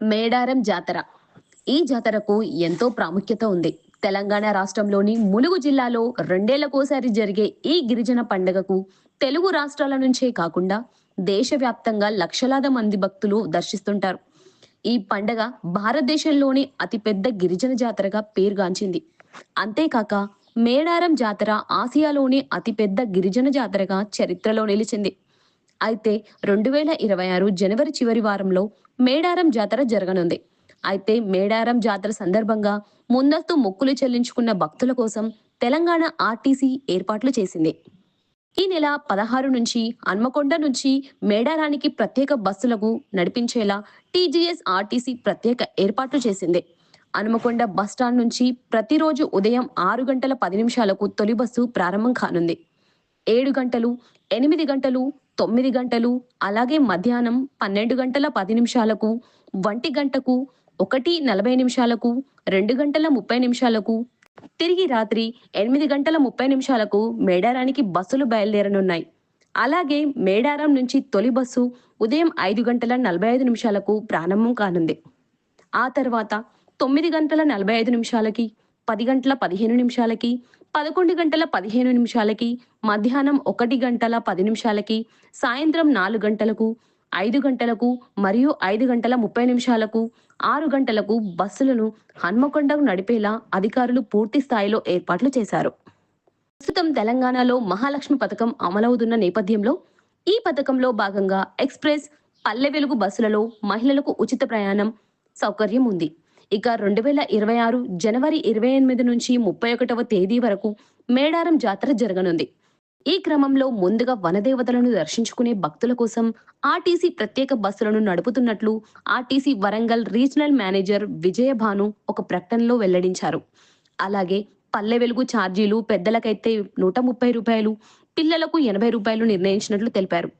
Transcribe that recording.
మేడారం జాతర. ఈ జాతరకు ఎంతో ప్రాముఖ్యత ఉంది. తెలంగాణ రాష్ట్రంలోని ములుగు జిల్లాలో రెండేళ్ళకోసారి జరిగే ఈ గిరిజన పండుగకు తెలుగు రాష్ట్రాల నుంచే కాకుండా దేశవ్యాప్తంగా లక్షలాది మంది భక్తులు దర్శిస్తుంటారు. ఈ పండగ భారతదేశంలోని అతిపెద్ద గిరిజన జాతరగా పేరుగాంచింది. అంతేకాక మేడారం జాతర ఆసియాలోని అతిపెద్ద గిరిజన జాతరగా చరిత్రలో నిలిచింది. అయితే రెండు వేల ఇరవై ఆరు జనవరి చివరి వారంలో మేడారం జాతర జరగనుంది. అయితే మేడారం జాతర సందర్భంగా ముందస్తు మొక్కులు చెల్లించుకున్న భక్తుల కోసం తెలంగాణ ఆర్టీసీ ఏర్పాట్లు చేసింది. ఈ నెల పదహారు నుంచి హన్మకొండ నుంచి మేడారానికి ప్రత్యేక బస్సులకు నడిపించేలా టీజీఎస్ ఆర్టీసీ ప్రత్యేక ఏర్పాట్లు చేసింది. హనుమకొండ బస్టాండ్ నుంచి ప్రతిరోజు ఉదయం ఆరు గంటల పది నిమిషాలకు తొలి బస్సు ప్రారంభం కానుంది. ఏడు గంటలు ఎనిమిది గంటలు తొమ్మిది గంటలు అలాగే మధ్యాహ్నం పన్నెండు గంటల పది నిమిషాలకు ఒంటి గంటకు ఒకటి నలభై నిమిషాలకు రెండు గంటల ముప్పై నిమిషాలకు. తిరిగి రాత్రి ఎనిమిది గంటల ముప్పై నిమిషాలకు మేడారానికి బస్సులు బయలుదేరనున్నాయి. అలాగే మేడారం నుంచి తొలి బస్సు ఉదయం ఐదు గంటల నలభై ఐదు నిమిషాలకు ప్రారంభం కానుంది. ఆ తర్వాత తొమ్మిది గంటల నలభై ఐదు నిమిషాలకి పది గంటల పదిహేను నిమిషాలకి పదకొండు గంటల పదిహేను నిమిషాలకి మధ్యాహ్నం ఒకటి గంటల పది నిమిషాలకి సాయంత్రం నాలుగు గంటలకు ఐదు గంటలకు మరియు ఐదు గంటల ముప్పై నిమిషాలకు ఆరు గంటలకు బస్సులను హన్మకొండకు నడిపేలా అధికారులు పూర్తి స్థాయిలో ఏర్పాట్లు చేశారు. ప్రస్తుతం తెలంగాణలో మహాలక్ష్మి పథకం అమలవుతున్న నేపథ్యంలో ఈ పథకంలో భాగంగా ఎక్స్ప్రెస్ పల్లె వెలుగు బస్సులలో మహిళలకు ఉచిత ప్రయాణం సౌకర్యం ఉంది. ఇక రెండు వేల ఇరవై ఆరు జనవరి ఇరవై ఎనిమిది నుంచి ముప్పై ఒకటవ తేదీ వరకు మేడారం జాతర జరగనుంది. ఈ క్రమంలో ముందుగా వనదేవతలను దర్శించుకునే భక్తుల కోసం ఆర్టీసీ ప్రత్యేక బస్సులను నడుపుతున్నట్లు RTC Warangal regional manager Vijayabhanu ఒక ప్రకటనలో వెల్లడించారు. అలాగే పల్లె వెలుగు ఛార్జీలు పెద్దలకైతే నూట ముప్పై రూపాయలు పిల్లలకు ఎనభై రూపాయలు నిర్ణయించినట్లు తెలిపారు.